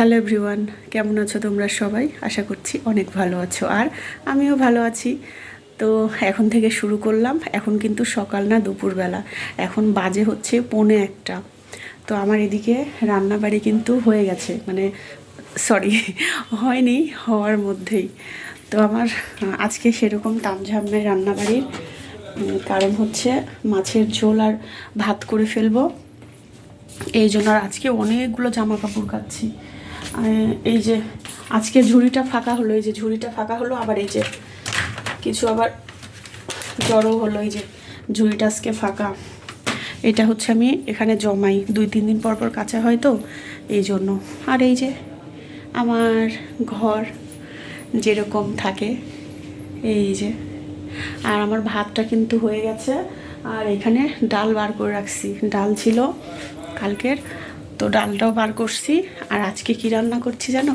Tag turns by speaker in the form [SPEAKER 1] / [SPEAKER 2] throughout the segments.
[SPEAKER 1] Hello everyone কেমন আছো তোমরা সবাই? আশা করছি অনেক ভালো আছো। আর আমিও ভালো আছি। তো এখন থেকে শুরু করলাম। এখন কিন্তু সকাল না, দুপুরবেলা। এখন বাজে হচ্ছে পৌনে একটা। তো আমার এদিকে রান্নাবাড়ি কিন্তু হয়ে গেছে। মানে সরি হয়নি, হওয়ার মধ্যেই। তো আমার, আজকে সেরকম তামঝাম নাই রান্নাবাড়ির কারণ হচ্ছে মাছের ঝোল আর ভাত করে ফেলব। এই জন্য আর আজকে অনেকগুলো জামা কাপড় কাচ্ছি এই যে আজকে ঝুড়িটা ফাঁকা হলো, এই যে ঝুড়িটা ফাঁকা হলো, আবার এই যে কিছু আবার জড়ো হলো, এই যে ঝুড়িটা আজকে ফাঁকা। এটা হচ্ছে আমি এখানে জমাই, দুই, তিন দিন পর পর কাঁচা হয় তো, এই জন্য। আর এই যে আমার ঘর যেরকম থাকে, এই যে। আর আমার ভাতটা কিন্তু হয়ে গেছে, আর এখানে ডাল বার করে রাখছি। ডাল ছিল কালকের তো ডালটাও বার করছি। আর আজকে কি রান্না করছি জানো?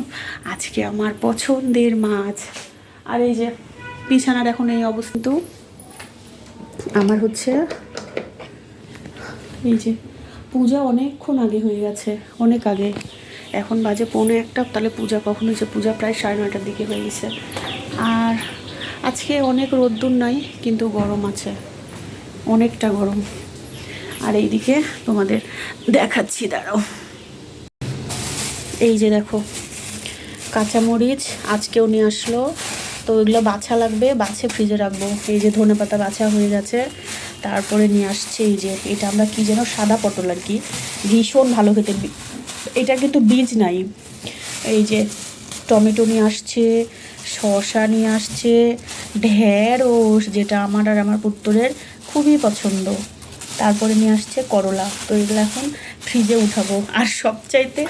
[SPEAKER 1] আজকে আমার পছন্দের মাছ। আর এই যে বিছানার এখন এই অবস্থা কিন্তু আমার হচ্ছে এই যে পূজা অনেকক্ষণ আগে হয়ে গেছে, অনেক আগে। এখন বাজে পৌনে একটা, তাহলে পূজা কখন হয়েছে? পূজা প্রায় সাড়ে নটার দিকে হয়ে গেছে। আর আজকে অনেক রোদ্দুর নাই, কিন্তু গরম আছে। অনেকটা গরম। আর এইদিকে তোমাদের দেখাচ্ছি, দাঁড়াও। এই যে দেখো, কাঁচামরিচ আজকেও নিয়ে আসলো। তো এগুলো বাছা লাগবে, বাছে ফ্রিজে রাখব। এই যে ধনে পাতা বাছা হয়ে গেছে। তারপরে নিয়ে আসছে এই যে, এটা আমরা কি যেন সাদা পটল আর কি। ভীষণ ভালো খেতে। এটা কিন্তু বীজ নাই। এই যে টমেটো নিয়ে আসছে, শসা নিয়ে আসছে, ঢেঁড়স, যেটা আমার আর আমার পুত্তরের খুবই পছন্দ। তারপরে নিয়ে আসছে করলা। তো এগুলো এখন ফ্রিজে উঠাবো। আর সবচাইতে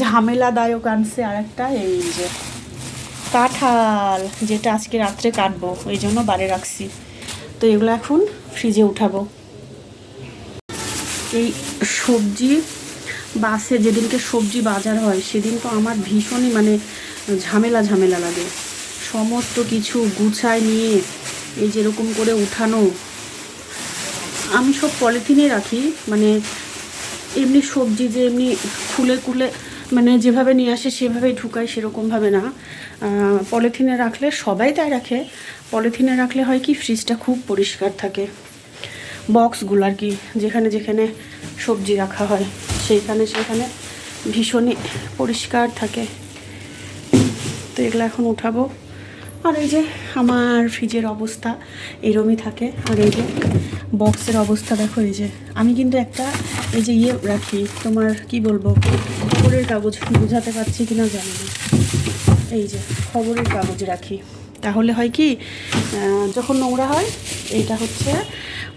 [SPEAKER 1] ঝামেলাদায়ক আনছে আর একটা এই যে কাঁঠাল, যেটা আজকে রাত্রে কাটবো। ওই জন্য বারে রাখছি। তো এগুলো এখন ফ্রিজে উঠাবো। এই সবজি বাসে, যেদিনকে সবজি বাজার হয়, সেদিন তো আমার ভীষণই মানে ঝামেলা ঝামেলা লাগে। সমস্ত কিছু গুছায় নিয়ে, এই যেরকম করে উঠানো আমি সব পলিথিনে রাখি মানে এমনি সবজি যে এমনি খুলে খুলে মানে যেভাবে নিয়ে আসে সেভাবেই ঢুকায় সেরকমভাবে না। পলিথিনে রাখলে সবাই তাই রাখে। পলিথিনে রাখলে হয় কি ফ্রিজটা খুব পরিষ্কার থাকে। বক্সগুলো আর কি, যেখানে যেখানে সবজি রাখা হয়, সেইখানে সেখানে ভীষণই পরিষ্কার থাকে। তো এগুলো এখন উঠাবো। আর এই যে আমার ফ্রিজের অবস্থা এরমই থাকে। আর এই যে বক্সের অবস্থা দেখো, এই যে আমি কিন্তু একটা এই যে ইয়ে রাখি, তোমার কি বলব, খবরের কাগজ বোঝাতে পারছি কিনা জানি না। এই যে খবরের কাগজ রাখি। তাহলে হয় কি যখন নোংরা হয়, এইটা হচ্ছে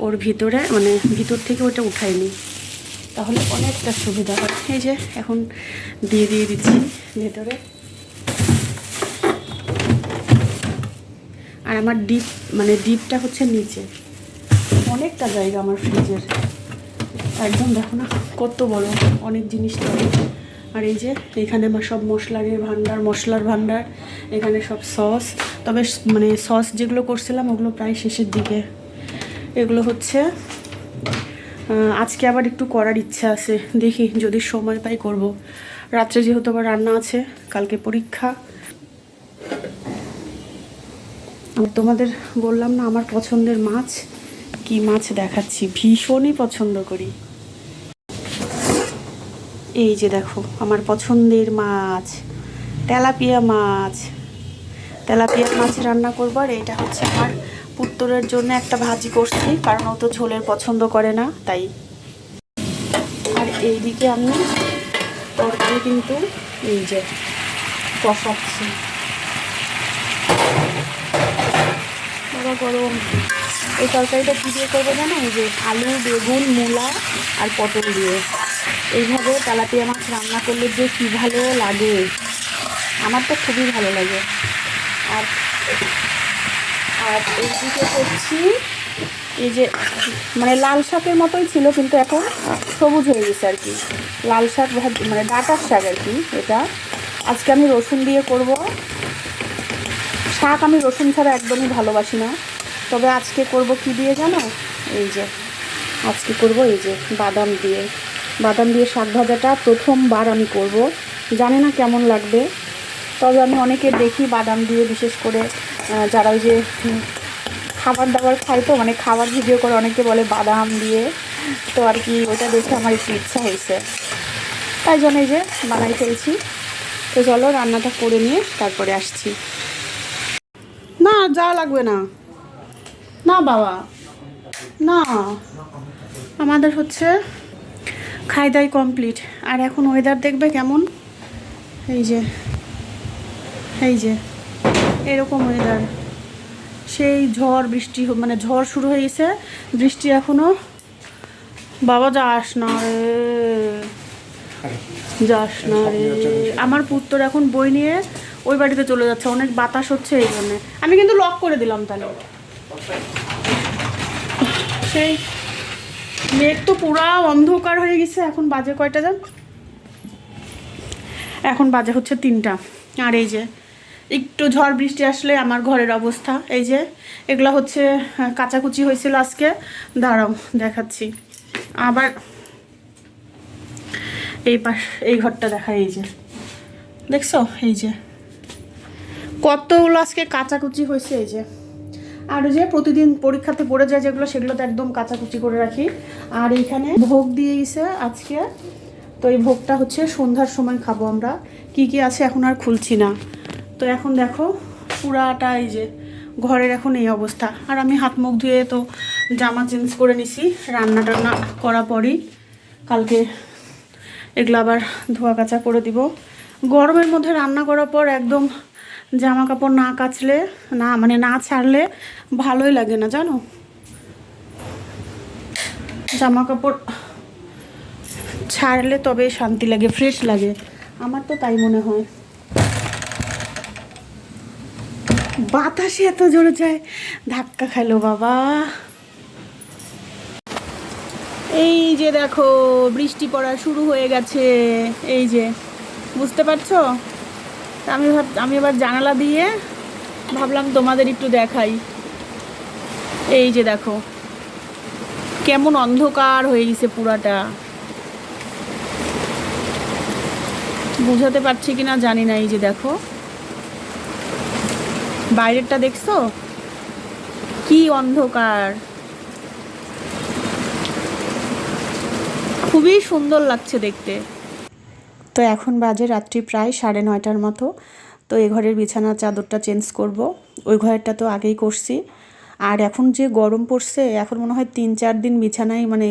[SPEAKER 1] ওর ভিতরে মানে ভিতর থেকে ওটা উঠায়নি তাহলে অনেকটা সুবিধা হয়। এই যে এখন দিয়ে দিয়ে দিচ্ছি ভেতরে। আর আমার ডিপ মানে ডিপটা হচ্ছে নিচে। অনেকটা জায়গা আমার ফ্রিজের। একদম দেখো না, কত বড়, অনেক জিনিস থাকে আর এই যে, এখানে আমার সব মশলার ভান্ডার মশলার ভান্ডার এখানে সব সস। তবে মানে সস যেগুলো করছিলাম, ওগুলো প্রায় শেষের দিকে। এগুলো হচ্ছে আজকে আবার একটু করার ইচ্ছা আছে। দেখি, যদি সময় পাই করব। রাত্রে যেহেতু আবার রান্না আছে, কালকে পরীক্ষা আর তোমাদের বললাম না, আমার পছন্দের মাছ কি মাছ দেখাচ্ছি, ভীষণই পছন্দ করি। এই যে দেখো, আমার পছন্দের মাছ, তেলাপিয়া মাছ। তেলাপিয়া মাছ রান্না করব আর এটা হচ্ছে আমার পুত্তরের জন্য একটা ভাজি করছি, কারণ ও তো ঝোলের পছন্দ করে না, তাই। আর এইদিকে আমি তরকারি কিন্তু এই যে কষাচ্ছি। বাবা গরম এই তরকারিটা কী দিয়ে করব জানো? এই যে আলু, বেগুন, মূলা আর পটল দিয়ে। এইভাবে তেলাপিয়া মাছ রান্না করলে যে কী ভালো লাগে। আমার তো খুবই ভালো লাগে। আর আর এইদিকে করছি, এই যে মানে লাল শাকের মতোই ছিল কিন্তু এখন সবুজ হয়ে গেছে আর কি। লাল শাক মানে ডাটার শাক আর কি এটা। আজকে আমি রসুন দিয়ে করব। শাক আমি রসুন ছাড়া একদমই ভালোবাসি না। তবে আজকে করব কি দিয়ে জানো? এই যে, আজকে করব এই যে বাদাম দিয়ে। বাদাম দিয়ে শাক ভাজাটা প্রথমবার আমি করব। জানি না কেমন লাগবে। তবে আমি অনেকে দেখি বাদাম দিয়ে, বিশেষ করে যারা ওই যে খাবার দাবার খায় তো মানে খাবার ভিডিও করে অনেকে বলে বাদাম দিয়ে। তো আর কি, ওটা দেখে আমার একটু ইচ্ছা হয়েছে। তাই জন্য এই যে বানাই ফেলছি। তো চলো রান্নাটা করে নিয়ে তারপরে আসছি। যাওয়া লাগবে না। না বাবা। না। আমাদের হচ্ছে খাই দাই কমপ্লিট। আর এখন ওয়েদার দেখবে কেমন? এই যে এই যে, এরকম ওয়েদার সেই ঝড় বৃষ্টি মানে ঝড় শুরু হয়ে গেছে, বৃষ্টি এখনও। বাবা যাস না রে। যাস না রে। আমার পুত্র এখন বই নিয়ে ওই বাড়িতে চলে যাচ্ছে অনেক বাতাস হচ্ছে এই জন্যে। আমি কিন্তু লক করে দিলাম তাহলে। সেই মেঘ তো পুরা অন্ধকার হয়ে গেছে এখন বাজে কয়টা যান এখন বাজে হচ্ছে তিনটা। আর এই যে একটু ঝড় বৃষ্টি আসলে আমার ঘরের অবস্থা। এই যে এগুলো হচ্ছে আহ, কাচাকুচি হয়েছিল আজকে। দাঁড়াও দেখাচ্ছি। আবার এই পাশ এই ঘরটা দেখা এই যে। দেখছ? এই যে। কতগুলো আজকে কাচাকুচি হয়েছে এই যে? আর যে প্রতিদিন পরীক্ষাতে পড়ে যায় যেগুলো সেগুলো তো একদম কাচাকুচি করে রাখি। আর এইখানে ভোগ দিয়ে গেছে আজকে। তো এই ভোগটা হচ্ছে সন্ধ্যার সময় খাব আমরা। কি কি আছে এখন আর খুলছি না। তো এখন দেখো, পুরাটা এই যে ঘরের এখন এই অবস্থা। আর আমি হাত মুখ ধুয়ে তো জামা চেঞ্জ করে নিছি, রান্না টান্না করা পরই। কালকে এগুলো আবার ধোয়া কাচা করে দিব। গরমের মধ্যে রান্না করার পর একদম জামা কাপড় না কাচলে, না মানে না ছাড়লে ভালোই লাগে না, জানো? জামা কাপড় ছাড়লে তবে শান্তি লাগে ফ্রেশ লাগে। আমার তো তাই মনে হয়। বাতাসে এত জোরে যায়, ধাক্কা খাইলো বাবা। এই যে দেখো, বৃষ্টি পড়া শুরু হয়ে গেছে। এই যে, বুঝতে পারছ? তা আমি ভাব, আমি এবার জানালা দিয়ে ভাবলাম তোমাদের একটু দেখাই। এই যে দেখো, কেমন অন্ধকার হয়ে গেছে পুরাটা। বুঝাতে পারছি কি না জানি না, এই যে দেখো। বাইরেরটা দেখছ? কি অন্ধকার। খুবই সুন্দর লাগছে দেখতে। তো এখন বাজে রাত্রি প্রায় সাড়ে নয়টার মতো। তো এ ঘরের বিছানার চাদরটা চেঞ্জ করব। ওই ঘরেরটা তো আগেই করছি। আর এখন যে গরম পড়ছে, এখন মনে হয় তিন চার দিন বিছানায় মানে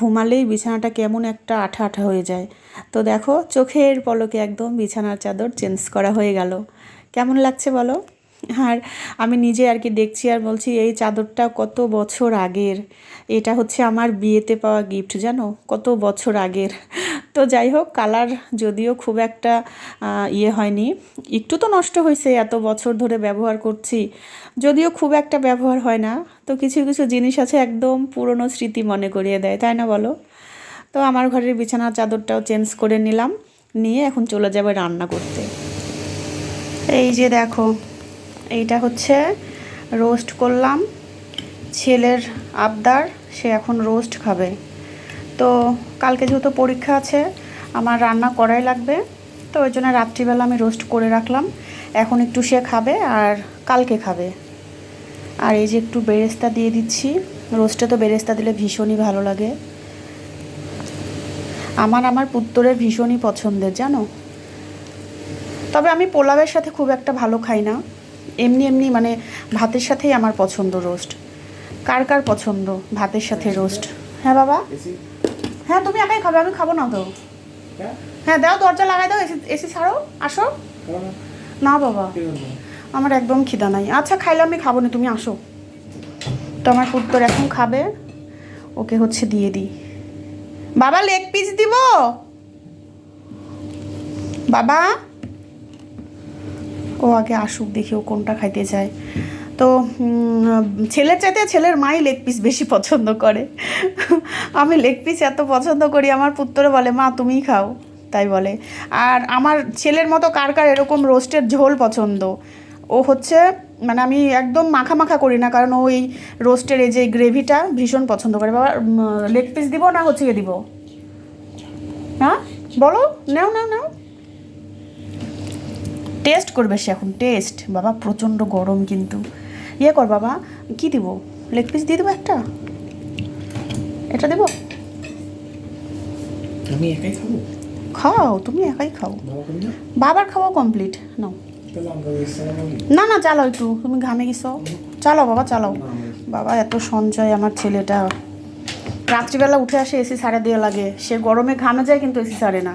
[SPEAKER 1] ঘুমালেই বিছানাটা কেমন একটা আঠা আঠা হয়ে যায়। তো দেখো, চোখের পলকে একদম বিছানার চাদর চেঞ্জ করা হয়ে গেল। কেমন লাগছে বলো? আর আমি নিজে আর কি দেখছি আর বলছি, এই চাদরটা কত বছর আগের? এটা হচ্ছে আমার বিয়েতে পাওয়া গিফট জানো? কত বছর আগের? তো যাই হোক, কালার যদিও খুব একটা ইয়ে হয়নি। একটু তো নষ্ট হয়েছে এত বছর ধরে ব্যবহার করছি। যদিও খুব একটা ব্যবহার হয় না, তো কিছু কিছু জিনিস আছে একদম পুরনো স্মৃতি মনে করিয়ে দেয়, তাই না বলো? তো আমার ঘরের বিছানার চাদরটাও চেঞ্জ করে নিলাম, নিয়ে এখন চলে যাবে রান্না করতে। এই যে দেখো, এইটা হচ্ছে রোস্ট করলাম। ছেলের আবদার, সে এখন রোস্ট খাবে। তো কালকে যেহেতু পরীক্ষা আছে, আমার রান্না করাই লাগবে, তো ওই জন্য রাত্রিবেলা আমি রোস্ট করে রাখলাম। এখন একটু সে খাবে আর কালকে খাবে। আর এই যে একটু বেরেস্তা দিয়ে দিচ্ছি রোস্টে তো বেরেস্তা দিলে ভীষণই ভালো লাগে। আমার আমার পুত্তরের ভীষণই পছন্দের, জানো? তবে আমি পোলাওয়ের সাথে খুব একটা ভালো খাই না। এমনি এমনি মানে ভাতের সাথেই আমার পছন্দ রোস্ট কার কার পছন্দ ভাতের সাথে রোস্ট হ্যাঁ বাবা? হ্যাঁ তুমি একাই খাবে আমি খাব না তো। হ্যাঁ? দাও দরজা লাগাই দাও এসি এসি ছাড়ো আসো। না। বাবা। আমার একদম খিদা নাই। আচ্ছা খাইলে আমি খাব না তুমি আসো। তো আমার পুত্তর এখন খাবে। ওকে হচ্ছে দিয়ে দিই। বাবা লেগ পিস দিব? বাবা? ও আগে আসুক দেখি ও কোনটা খাইতে চায়। তো ছেলের চাইতে ছেলের মাই লেগ পিস বেশি পছন্দ করে। আমি লেগ পিস এত পছন্দ করি, আমার পুত্র বলে, মা, তুমিই খাও। তাই বলে। আর আমার ছেলের মতো কার কার এরকম রোস্টের ঝোল পছন্দ? ও হচ্ছে মানে আমি একদম মাখা মাখা করি না, কারণ ওই রোস্টের এই যে গ্রেভিটা ভীষণ পছন্দ করে। বাবা লেগ পিস দিব না হচ্ছে দিব? হ্যাঁ? বলো, নাও নাও নাও। টেস্ট করবে সে এখন টেস্ট বাবা, প্রচণ্ড গরম কিন্তু। ইয়ে কর বাবা কি দিব? লেগ পিস দিয়ে দেবো একটা? এটা দেবো?
[SPEAKER 2] আমি একাই খাব?
[SPEAKER 1] খাও তুমি একাই খাও। বাবার খাওয়া কমপ্লিট নাও। না না চালাও একটু তুমি ঘামে গেছো। চালাও বাবা চালাও। বাবা এত সঞ্চয় আমার ছেলেটা। রাত্রিবেলা উঠে আসে এসি সারে দেওয়া লাগে। সে গরমে ঘামে যায় কিন্তু এসি সারে না।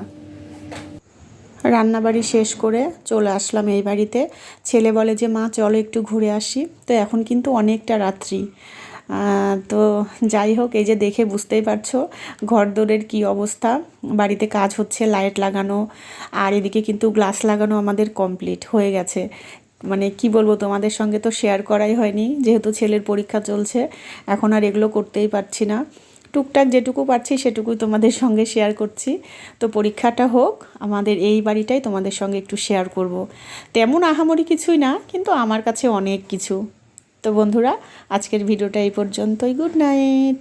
[SPEAKER 1] রান্নাবাড়ি শেষ করে চলে আসলাম এই বাড়িতে। ছেলে বলে যে, মা, চলো একটু ঘুরে আসি। তো এখন কিন্তু অনেকটা রাত্রি। তো যাই হোক, এই যে দেখে বুঝতেই পারছ ঘরদোরের কি অবস্থা। বাড়িতে কাজ হচ্ছে, লাইট লাগানো, আর এদিকে কিন্তু গ্লাস লাগানো আমাদের কমপ্লিট হয়ে গেছে। মানে কি বলব, তোমাদের সঙ্গে তো শেয়ার করাই হয়নি। যেহেতু ছেলের পরীক্ষা চলছে, এখন আর এগুলো করতেই পারছি না। টুকটাক যেটুকু পারছি সেটুকু তোমাদের সঙ্গে শেয়ার করছি। তো পরীক্ষাটা হোক, আমাদের এই বাড়িটাই তোমাদের সঙ্গে একটু শেয়ার করব। তেমন আহামরি কিছুই না, কিন্তু আমার কাছে অনেক কিছু। তো বন্ধুরা, আজকের ভিডিওটা এই পর্যন্তই। Good night